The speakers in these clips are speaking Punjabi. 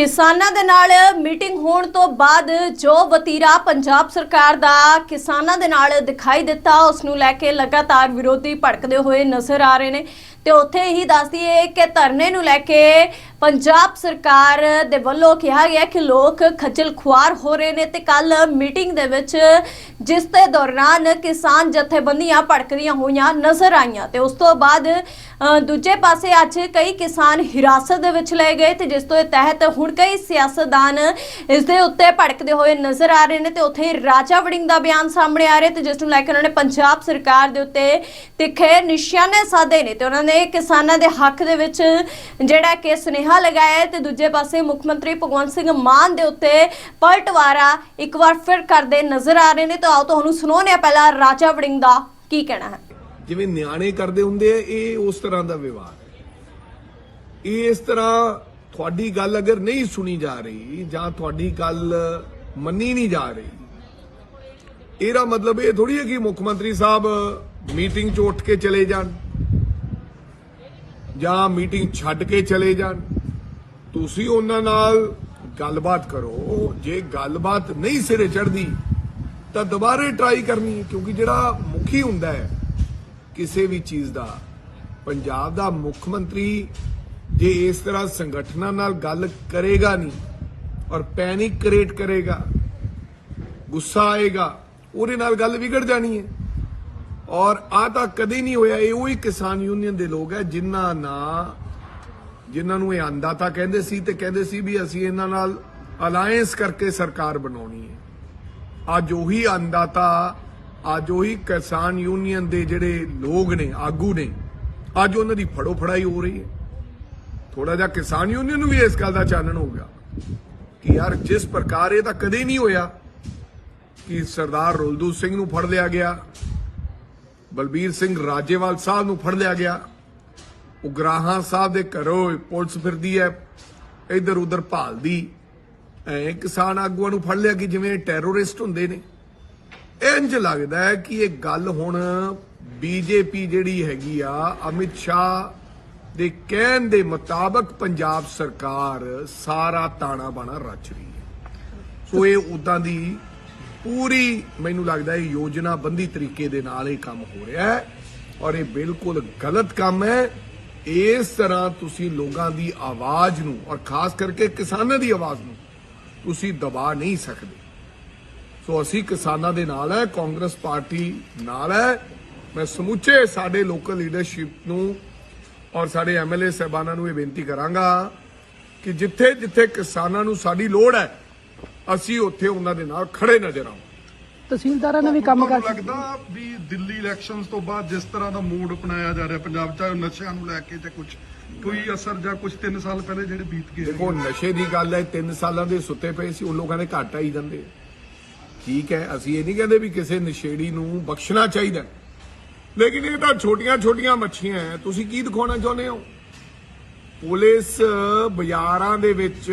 ਕਿਸਾਨਾਂ ਦੇ ਨਾਲ ਮੀਟਿੰਗ ਹੋਣ ਤੋਂ ਬਾਅਦ ਜੋ ਵਤੀਰਾ ਪੰਜਾਬ ਸਰਕਾਰ ਦਾ ਕਿਸਾਨਾਂ ਦੇ ਨਾਲ ਦਿਖਾਈ ਦਿੱਤਾ, ਉਸ ਨੂੰ ਲੈ ਕੇ ਲਗਾਤਾਰ ਵਿਰੋਧੀ ਭੜਕਦੇ ਹੋਏ ਨਜ਼ਰ ਆ ਰਹੇ ਨੇ। ਤੇ ਉੱਥੇ ਹੀ ਦੱਸਦੀ ਹੈ ਕਿ ਧਰਨੇ ਨੂੰ ਲੈ ਕੇ ਪੰਜਾਬ ਸਰਕਾਰ ਦੇ ਵੱਲੋਂ ਕਿਹਾ ਗਿਆ ਕਿ ਲੋਕ ਖੱਜਲ ਖੁਆਰ ਹੋ ਰਹੇ ਨੇ ਤੇ ਕੱਲ ਮੀਟਿੰਗ ਦੇ ਵਿੱਚ ਜਿਸ ਦੇ ਦੌਰਾਨ ਕਿਸਾਨ ਜਥੇਬੰਦੀਆਂ ਭੜਕਦੀਆਂ ਹੋਈਆਂ ਨਜ਼ਰ ਆਈਆਂ ਤੇ ਉਸ ਤੋਂ ਬਾਅਦ ਦੂਜੇ ਪਾਸੇ ਅੱਜ ਕਈ ਕਿਸਾਨ ਹਿਰਾਸਤ ਦੇ ਵਿੱਚ ਲਏ ਗਏ ਤੇ ਜਿਸ ਤੋਂ ਤਹਿਤ ਹੁਣ ਕਈ ਸਿਆਸਤਦਾਨ ਇਸ ਦੇ ਉੱਤੇ ਭੜਕਦੇ ਹੋਏ ਨਜ਼ਰ ਆ ਰਹੇ ਨੇ ਤੇ ਉੱਥੇ ਹੀ ਰਾਜਾ ਵੜਿੰਗ ਦਾ ਬਿਆਨ ਸਾਹਮਣੇ ਆ ਰਿਹਾ ਤੇ ਜਿਸ ਨੂੰ ਲੈ ਕੇ ਉਹਨਾਂ ਨੇ ਪੰਜਾਬ ਸਰਕਾਰ ਦੇ ਉੱਤੇ ਤਿੱਖੇ ਨਿਸ਼ਾਨੇ ਸਾਧੇ ਨੇ ਤੇ ਉਹਨਾਂ ਨੇ ਕਿਸਾਨਾਂ ਦੇ ਹੱਕ ਦੇ ਵਿੱਚ ਜਿਹੜਾ ਕਿ ਸੁਨੇਹਾ ਲਗਾਇਆ ਤੇ ਦੂਜੇ ਪਾਸੇ ਮੁੱਖ ਮੰਤਰੀ ਭਗਵੰਤ ਸਿੰਘ ਮਾਨ ਦੇ ਉੱਤੇ ਪਲਟਵਾਰਾ ਇੱਕ ਵਾਰ ਫਿਰ ਕਰਦੇ ਨਜ਼ਰ ਆ ਰਹੇ ਨੇ। ਤਾਂ ਆਓ ਤੁਹਾਨੂੰ ਸੁਣਾਉਂਦੇ ਹਾਂ ਪਹਿਲਾਂ ਰਾਜਾ ਵੜਿੰਗ ਦਾ ਕੀ ਕਹਿਣਾ ਹੈ। ਜਿਵੇਂ ਨਿਆਣੇ ਕਰਦੇ ਹੁੰਦੇ ਆ, ਇਹ ਉਸ ਤਰ੍ਹਾਂ ਦਾ ਵਿਵਹਾਰ ਇਹ ਇਸ ਤਰ੍ਹਾਂ ਤੁਹਾਡੀ ਗੱਲ ਅਗਰ ਨਹੀਂ ਸੁਣੀ ਜਾ ਰਹੀ ਜਾਂ ਤੁਹਾਡੀ ਗੱਲ ਮੰਨੀ ਨਹੀਂ ਜਾ ਰਹੀ, ਇਹਦਾ ਮਤਲਬ ਇਹ ਥੋੜੀ ਹੈ ਕਿ ਮੁੱਖ ਮੰਤਰੀ ਸਾਹਿਬ ਮੀਟਿੰਗ 'ਚ ਉੱਠ ਕੇ ਚਲੇ ਜਾਣ ਜਾਂ ਮੀਟਿੰਗ ਛੱਡ ਕੇ ਚਲੇ ਜਾਣ। ਤੁਸੀਂ ਉਹਨਾਂ ਨਾਲ ਗੱਲਬਾਤ ਕਰੋ। ਜੇ ਗੱਲਬਾਤ ਨਹੀਂ ਸਿਰੇ ਚੜਦੀ ਤਾਂ ਦੁਬਾਰੇ ਟਰਾਈ ਕਰਨੀ ਹੈ ਕਿਉਂਕਿ ਜਿਹੜਾ ਮੁਖੀ ਹੁੰਦਾ ਹੈ, ਕਿਸੇ ਵੀ ਚੀਜ਼ ਦਾ। ਪੰਜਾਬ ਦਾ ਮੁੱਖ ਮੰਤਰੀ ਜੇ ਇਸ ਤਰ੍ਹਾਂ ਸੰਗਠਨਾਂ ਨਾਲ ਗੱਲ ਕਰੇਗਾ ਨਹੀਂ ਔਰ ਪੈਨਿਕ ਕ੍ਰੀਏਟ ਕਰੇਗਾ, ਗੁੱਸਾ ਆਏਗਾ, ਉਹਦੇ ਨਾਲ ਗੱਲ ਵਿਗੜ ਜਾਣੀ ਹੈ। ਔਰ ਆ ਤਾਂ ਕਦੇ ਨਹੀਂ ਹੋਇਆ, ਇਹ ਉਹੀ ਕਿਸਾਨ ਯੂਨੀਅਨ ਦੇ ਲੋਕ ਹੈ, ਜਿਨ੍ਹਾਂ ਨਾਲ ਜਿਨ੍ਹਾਂ ਨੂੰ ਇਹ ਅੰਦਾਤਾ ਕਹਿੰਦੇ ਸੀ ਤੇ ਕਹਿੰਦੇ ਸੀ ਵੀ ਅਸੀਂ ਇਹਨਾਂ ਨਾਲ ਅਲਾਈਅੰਸ ਕਰਕੇ ਸਰਕਾਰ ਬਣਾਉਣੀ ਹੈ। ਅੱਜ ਉਹੀ ਅੰਦਾਤਾ, ਅੱਜ ਉਹੀ ਕਿਸਾਨ ਯੂਨੀਅਨ ਦੇ ਜਿਹੜੇ ਲੋਕ ਨੇ, ਆਗੂ ਨੇ, ਅੱਜ ਉਹਨਾਂ ਦੀ ਫੜੋ ਫੜਾਈ ਹੋ ਰਹੀ ਹੈ। ਥੋੜਾ ਜਿਹਾ ਕਿਸਾਨ ਯੂਨੀਅਨ ਨੂੰ ਵੀ ਇਸ ਗੱਲ ਦਾ ਚਾਨਣ ਹੋ ਗਿਆ ਕਿ ਯਾਰ ਜਿਸ ਪ੍ਰਕਾਰ ਇਹ ਤਾਂ ਕਦੇ ਨਹੀਂ ਹੋਇਆ ਕਿ ਸਰਦਾਰ ਰੁਲਦੂ ਸਿੰਘ ਨੂੰ ਫੜ ਲਿਆ ਗਿਆ, ਬਲਬੀਰ ਸਿੰਘ ਰਾਜੇਵਾਲ ਸਾਹਿਬ ਨੂੰ ਫੜ ਲਿਆ ਗਿਆ ਉਗਰਾਹਾਂ ਸਾਹਿਬ ਦੇ ਘਰੋਂ ਪੁਲਿਸ ਫਿਰਦੀ ਹੈ, ਇਧਰ ਉਧਰ ਭਾਲਦੀ। ਐ ਕਿਸਾਨ ਆਗੂਆਂ ਨੂੰ ਫੜ ਲਿਆ ਕਿ ਜਿਵੇਂ ਟੈਰਰਿਸਟ ਹੁੰਦੇ ਨੇ। ਇੰਜ ਲੱਗਦਾ ਹੈ ਕਿ ਇਹ ਗੱਲ ਹੁਣ ਬੀਜੇਪੀ ਜਿਹੜੀ ਹੈਗੀ ਆ, ਅਮਿਤ ਸ਼ਾਹ ਦੇ ਕਹਿਣ ਦੇ ਮੁਤਾਬਕ ਪੰਜਾਬ ਸਰਕਾਰ ਸਾਰਾ ਤਾਣਾ ਬਾਣਾ ਰਚ ਰਹੀ ਹੈ। ਸੋ ਇਹ ਉਦਾਂ ਦੀ ਪੂਰੀ ਮੈਨੂੰ ਲੱਗਦਾ ਹੈ ਯੋਜਨਾਬੰਦੀ ਤਰੀਕੇ ਦੇ ਨਾਲ ਇਹ ਕੰਮ ਹੋ ਰਿਹਾ ਹੈ ਔਰ ਇਹ ਬਿਲਕੁਲ ਗਲਤ ਕੰਮ ਹੈ। ਇਸ ਤਰ੍ਹਾਂ ਤੁਸੀਂ ਲੋਕਾਂ ਦੀ ਆਵਾਜ਼ ਨੂੰ ਔਰ ਖਾਸ ਕਰਕੇ ਕਿਸਾਨਾਂ ਦੀ ਆਵਾਜ਼ ਨੂੰ ਤੁਸੀਂ ਦਬਾ ਨਹੀਂ ਸਕਦੇ। ਸੋ ਅਸੀਂ ਕਿਸਾਨਾਂ ਦੇ ਨਾਲ ਹੈ, ਕਾਂਗਰਸ ਪਾਰਟੀ ਨਾਲ ਹੈ। ਮੈਂ ਸਮੁੱਚੇ ਸਾਡੇ ਲੋਕਲ ਲੀਡਰਸ਼ਿਪ ਨੂੰ ਔਰ ਸਾਡੇ ਐਮਐਲਏ ਸਹਿਬਾਨਾਂ ਨੂੰ ਇਹ ਬੇਨਤੀ ਕਰਾਂਗਾ ਕਿ ਜਿੱਥੇ ਜਿੱਥੇ ਕਿਸਾਨਾਂ ਨੂੰ ਸਾਡੀ ਲੋੜ ਹੈ, ਅਸੀਂ ਉੱਥੇ ਉਹਨਾਂ ਦੇ ਨਾਲ ਖੜੇ ਨਜ਼ਰ ਆਵਾਂ ਤਹਿਸੀਲਦਾਰਾਂ ਨੇ ਵੀ ਕੰਮ ਕਰ ਲੱਗਦਾ ਵੀ ਦਿੱਲੀ ਇਲੈਕਸ਼ਨਸ ਤੋਂ ਬਾਅਦ ਜਿਸ ਤਰ੍ਹਾਂ ਦਾ ਮੂਡ ਅਪਣਾਇਆ ਜਾ ਰਿਹਾ ਪੰਜਾਬ ਉਹ ਨਸ਼ਿਆਂ ਨੂੰ ਲੈ ਕੇ ਜਾਂ ਕੁਝ ਕੋਈ ਅਸਰ ਜਾਂ ਕੁਝ 3 ਸਾਲ ਪਹਿਲੇ ਜਿਹੜੇ ਬੀਤ ਗਏ ਦੇਖੋ ਨਸ਼ੇ ਦੀ ਗੱਲ ਹੈ 3 ਸਾਲਾਂ ਦੇ ਸੁੱਤੇ ਪਏ ਸੀ ਉਹ ਲੋਕਾਂ ਦੇ ਘੱਟ ਆਈ ਜਾਂਦੇ ਠੀਕ ਹੈ ਅਸੀਂ ਇਹ ਨਹੀਂ ਕਹਿੰਦੇ ਵੀ ਕਿਸੇ ਨਸ਼ੇੜੀ ਨੂੰ ਬਖਸ਼ਣਾ ਚਾਹੀਦਾ। ਲੇਕਿਨ ਇਹ ਤਾਂ ਛੋਟੀਆਂ ਛੋਟੀਆਂ ਮੱਛੀਆਂ ਹੈ ਤੁਸੀਂ ਕੀ ਦਿਖਾਉਣਾ ਚਾਹੁੰਦੇ ਹੋ? ਪੁਲਿਸ ਬਾਜ਼ਾਰਾਂ ਦੇ ਵਿੱਚ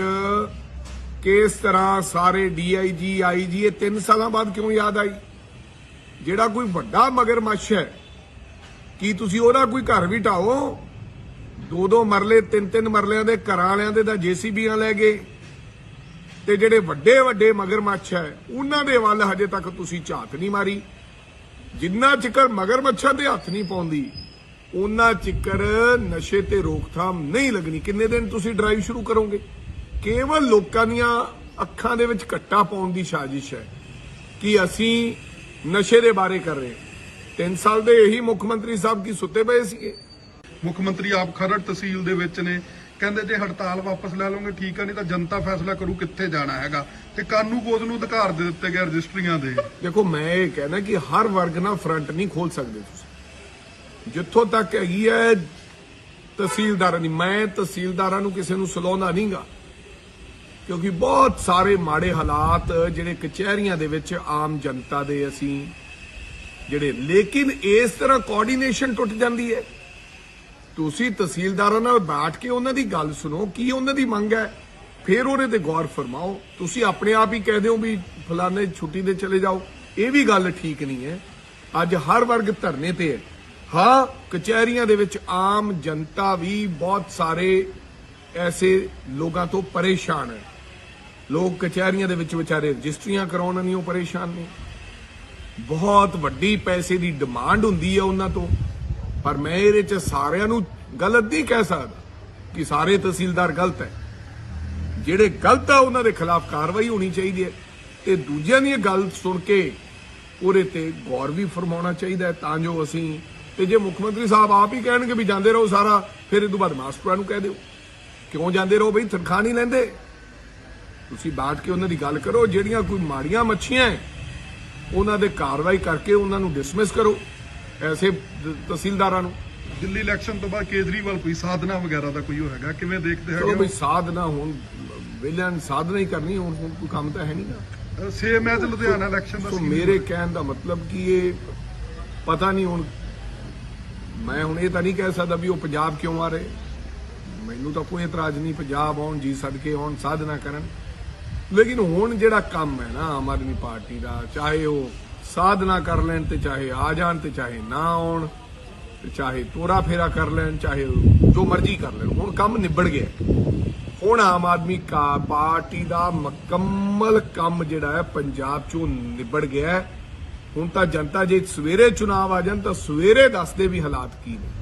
ਕਿਸ ਤਰ੍ਹਾਂ ਸਾਰੇ ਡੀਆਈਜੀ ਆਈਜੀ ਇਹ 3 ਸਾਲਾਂ ਬਾਅਦ ਕਿਉਂ ਯਾਦ ਆਈ? ਜਿਹੜਾ ਕੋਈ ਵੱਡਾ ਮਗਰਮੱਛ ਹੈ, ਕੀ ਤੁਸੀਂ ਉਹਦਾ ਕੋਈ ਘਰ ਵੀ ਢਾਓ ਦੋ ਦੋ ਮਰਲੇ ਤਿੰਨ ਤਿੰਨ ਮਰਲਿਆਂ ਦੇ ਘਰਾਂ ਵਾਲਿਆਂ ਦੇ ਤਾਂ ਜੀਸੀਬੀਆਂ ਲੈ ਗਏ। ਤੇ ਜਿਹੜੇ ਵੱਡੇ ਵੱਡੇ ਮਗਰਮੱਛ ਹੈ, ਉਹਨਾਂ ਦੇ ਵੱਲ ਹਜੇ ਤੱਕ ਤੁਸੀਂ ਝਾਤ ਨਹੀਂ ਮਾਰੀ। ਜਿੰਨਾ ਚਿਕਰ ਮਗਰਮੱਛਾਂ ਦੇ ਹੱਥ ਨਹੀਂ ਪਾਉਂਦੀ, ਉਹਨਾਂ ਚਿਕਰ ਨਸ਼ੇ ਤੇ ਰੋਕਥਾਮ ਨਹੀਂ ਲੱਗਣੀ। ਕਿੰਨੇ ਦਿਨ ਤੁਸੀਂ ਡਰਾਈਵ ਸ਼ੁਰੂ ਕਰੋਗੇ? ਕੇਵਲ ਲੋਕਾਂ ਦੀਆਂ ਅੱਖਾਂ ਦੇ ਵਿੱਚ ਘੱਟਾ ਪਾਉਣ ਦੀ ਸਾਜ਼ਿਸ਼ ਹੈ ਕਿ ਅਸੀਂ ਨਸ਼ੇ ਦੇ ਬਾਰੇ ਕਰ ਰਹੇ 3 ਸਾਲ ਦੇ ਇਹੀ ਮੁੱਖ ਮੰਤਰੀ ਸਾਹਿਬ ਕੀ ਸੁੱਤੇ ਪਏ ਸੀਗੇ? ਮੁੱਖ ਮੰਤਰੀ ਆਪ ਖਰੜ ਤਹਿਸੀਲ ਦੇ ਵਿੱਚ ਨੇ। ਕਹਿੰਦੇ ਜੇ ਹੜਤਾਲ ਵਾਪਸ ਲੈ ਲਓਗੇ ਠੀਕ ਆ ਨਹੀਂ ਤਾਂ ਜਨਤਾ ਫੈਸਲਾ ਕਰੂ ਕਿੱਥੇ ਜਾਣਾ ਹੈਗਾ। ਤੇ ਕਾਨੂੰ ਗੋਦ ਨੂੰ ਅਧਿਕਾਰ ਦੇ ਦਿੱਤੇ ਗਏ ਰਜਿਸਟਰੀਆਂ ਦੇ। ਦੇਖੋ ਮੈਂ ਇਹ ਕਹਿਣਾ ਕਿ ਹਰ ਵਰਗ ਨਾਲ ਫਰੰਟ ਨਹੀਂ ਖੋਲ ਸਕਦੇ ਤੁਸੀਂ। ਜਿੱਥੋਂ ਤੱਕ ਹੈਗੀ ਹੈ ਤਹਿਸੀਲਦਾਰਾਂ ਦੀ। ਮੈਂ ਤਹਿਸੀਲਦਾਰਾਂ ਨੂੰ ਕਿਸੇ ਨੂੰ ਸਲਾਉਂਦਾ ਨਹੀਂਗਾ। ਕਿਉਂਕਿ ਬਹੁਤ ਸਾਰੇ ਮਾੜੇ ਹਾਲਾਤ ਜਿਹੜੇ ਕਚਹਿਰੀਆਂ ਦੇ ਵਿੱਚ ਆਮ ਜਨਤਾ ਦੇ ਅਸੀਂ ਜਿਹੜੇ, ਲੇਕਿਨ ਇਸ ਤਰ੍ਹਾਂ ਕੋਆਰਡੀਨੇਸ਼ਨ ਟੁੱਟ ਜਾਂਦੀ ਹੈ। ਤੁਸੀਂ ਤਹਿਸੀਲਦਾਰਾਂ ਨਾਲ ਬੈਠ ਕੇ ਉਹਨਾਂ ਦੀ ਗੱਲ ਸੁਣੋ, ਕੀ ਉਹਨਾਂ ਦੀ ਮੰਗ ਹੈ? ਫਿਰ ਉਹਦੇ ਤੇ ਗੌਰ ਫਰਮਾਓ। ਤੁਸੀਂ ਆਪਣੇ ਆਪ ਹੀ ਕਹਿ ਦਿਓ ਵੀ ਫਲਾਣੇ ਛੁੱਟੀ ਦੇ ਚਲੇ ਜਾਓ। ਇਹ ਵੀ ਗੱਲ ਠੀਕ ਨਹੀਂ ਹੈ। ਅੱਜ ਹਰ ਵਰਗ ਧਰਨੇ ਤੇ ਹੈ। ਹਾਂ, ਕਚਹਿਰੀਆਂ ਦੇ ਵਿੱਚ ਆਮ ਜਨਤਾ ਵੀ ਬਹੁਤ ਸਾਰੇ ਐਸੇ ਲੋਕਾਂ ਤੋਂ ਪਰੇਸ਼ਾਨ ਹੈ। ਲੋਕ ਕਚਹਿਰੀਆਂ ਦੇ ਵਿੱਚ ਵਿਚਾਰੇ ਰਜਿਸਟਰੀਆਂ ਕਰਾਉਣ ਨਹੀਂ ਉਹ ਪਰੇਸ਼ਾਨ ਨੇ। ਬਹੁਤ ਵੱਡੀ ਪੈਸੇ ਦੀ ਡਿਮਾਂਡ ਹੁੰਦੀ ਹੈ ਉਹਨਾਂ ਤੋਂ। ਪਰ ਮੈਂ ਇਹਦੇ ਚ ਸਾਰਿਆਂ ਨੂੰ ਗਲਤ ਨਹੀਂ ਕਹਿ ਸਕਦਾ ਕਿ ਸਾਰੇ ਤਹਿਸੀਲਦਾਰ ਗਲਤ ਹੈ। ਜਿਹੜੇ ਗਲਤ ਆ ਉਹਨਾਂ ਦੇ ਖਿਲਾਫ ਕਾਰਵਾਈ ਹੋਣੀ ਚਾਹੀਦੀ ਹੈ। ਤੇ ਦੂਜਿਆਂ ਦੀ ਗੱਲ ਸੁਣ ਕੇ ਉਹਦੇ ਤੇ ਗੌਰ ਵੀ ਫਰਮਾਉਣਾ ਚਾਹੀਦਾ ਤਾਂ ਜੋ ਅਸੀਂ ਤੇ ਜੇ ਮੁੱਖ ਮੰਤਰੀ ਸਾਹਿਬ ਆਪ ਹੀ ਕਹਿਣਗੇ ਵੀ ਜਾਂਦੇ ਰਹੋ ਸਾਰਾ, ਫਿਰ ਇਹ ਤੋਂ ਬਾਅਦ ਮਾਸਟਰਾਂ ਨੂੰ ਕਹਿ ਦਿਓ। ਕਿਉਂ ਜਾਂਦੇ ਰਹੋ ਬਈ, ਤਨਖਾਹ ਨਹੀਂ ਲੈਂਦੇ? ਤੁਸੀਂ ਬਾਤ ਕੇ ਉਹਨਾਂ ਦੀ ਗੱਲ ਕਰੋ ਜਿਹੜੀਆਂ ਕੋਈ ਮਾੜੀਆਂ ਮੱਛੀਆਂ ਹੈ ਉਹਨਾਂ ਦੇ ਕਾਰਵਾਈ ਕਰਕੇ ਉਹਨਾਂ ਨੂੰ ਡਿਸਮਿਸ ਕਰੋ ਐਸੇ ਤਹਿਸੀਲਦਾਰਾਂ ਨੂੰ। ਦਿੱਲੀ ਇਲੈਕਸ਼ਨ ਤੋਂ ਬਾਅਦ ਕੇਜਰੀਵਾਲ ਕੋਈ ਸਾਧਨਾ ਵਗੈਰਾ ਦਾ ਕੋਈ ਉਹ ਹੈਗਾ? ਕਿਵੇਂ ਦੇਖਦੇ ਚਲੋ ਹੈਗੇ ਬਈ ਸਾਧਨਾ ਹੁਣ ਵਿਲਿਆਂ ਨੇ ਸਾਧਨਾ ਹੀ ਕਰਨੀ ਹੁਣ ਹੁਣ ਕੋਈ ਕੰਮ ਤਾਂ ਹੈ ਨਹੀਂ ਨਾ। ਸੇਮ ਐਜ਼ ਲੁਧਿਆਣਾ ਇਲੈਕਸ਼ਨ ਦਾ ਮੇਰੇ ਕਹਿਣ ਦਾ ਮਤਲਬ ਕਿ ਇਹ ਪਤਾ ਨਹੀਂ ਹੁਣ ਮੈਂ ਹੁਣ ਇਹ ਤਾਂ ਨਹੀਂ ਕਹਿ ਸਕਦਾ ਵੀ ਉਹ ਪੰਜਾਬ ਕਿਉਂ ਆ ਰਹੇ। ਮੈਨੂੰ ਤਾਂ ਕੋਈ ਇਤਰਾਜ਼ ਨਹੀਂ ਪੰਜਾਬ ਆਉਣ ਜੀ ਸਦਕੇ ਆਉਣ ਸਾਧਨਾ ਕਰਨ। ਲੇਕਿਨ ਹੁਣ ਜਿਹੜਾ ਕੰਮ ਹੈ ਨਾ, ਆਮ ਆਦਮੀ ਪਾਰਟੀ ਦਾ, ਚਾਹੇ ਉਹ ਸਾਧਨਾ ਕਰ ਲੈਣ ਤੇ ਚਾਹੇ ਆ ਜਾਣ ਤੇ ਚਾਹੇ ਨਾ ਆਉਣ, ਤੇ ਚਾਹੇ ਤੋਰਾ ਫੇਰਾ ਕਰ ਲੈਣ, ਚਾਹੇ ਜੋ ਮਰਜ਼ੀ ਕਰ ਲੈਣ, ਹੁਣ ਕੰਮ ਨਿਬੜ ਗਿਆ। ਹੁਣ ਆਮ ਆਦਮੀ ਪਾਰਟੀ ਦਾ ਮੁਕੰਮਲ ਕੰਮ ਜਿਹੜਾ ਹੈ, ਪੰਜਾਬ ਚੋਂ ਨਿਬੜ ਗਿਆ ਹੁਣ ਤਾਂ ਜਨਤਾ ਜੇ ਸਵੇਰੇ ਚੁਣਾਵ ਆ ਜਾਣ, ਤਾਂ ਸਵੇਰੇ ਦੱਸਦੇ ਵੀ ਹਾਲਾਤ ਕੀ ਨੇ।